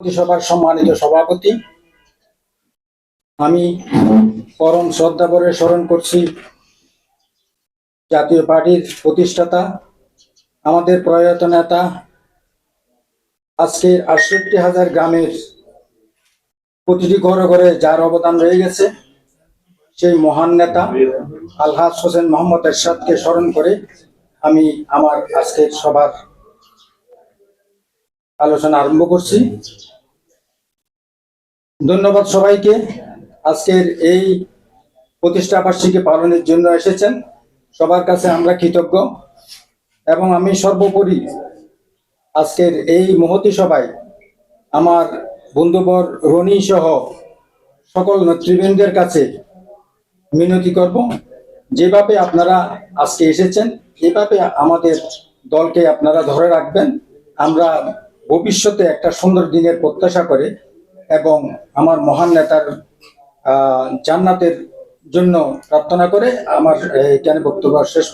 সভার সম্মানিত সভাপতি। আমি পরম শ্রদ্ধা ভরে স্মরণ করছি জাতীয় পার্টির প্রতিষ্ঠাতা, আমাদের প্রয়াত নেতা আজকে আটষট্টি হাজার গ্রামের প্রতিটি ঘরে ঘরে যার অবদান রয়ে গেছে, সেই মহান নেতা আলহাজ হোসেন মোহাম্মদ এরশাদকে স্মরণ করে আমি আমার আজকের সভার আলোচনা আরম্ভ করছি। ধন্যবাদ সবাইকে। আজকের এই প্রতিষ্ঠা বার্ষিকী পালনের জন্য এসেছেন। সবার কাছে আমরা কৃতজ্ঞ। এবং আমি সর্বোপরি আজকের এই মহতি সভায় আমার বন্ধুবর রনি সহ সকল নেতৃবৃন্দের কাছে মিনতি করব। যেভাবে আপনারা আজকে এসেছেন এভাবে আমাদের দলকে আপনারা ধরে রাখবেন, আমরা ভবিষ্যতে একটা সুন্দর দিনের প্রত্যাশা করে এবং আমার মহান নেতার জান্নাতের জন্য প্রার্থনা করে আমার এখানে বক্তব্য শেষ।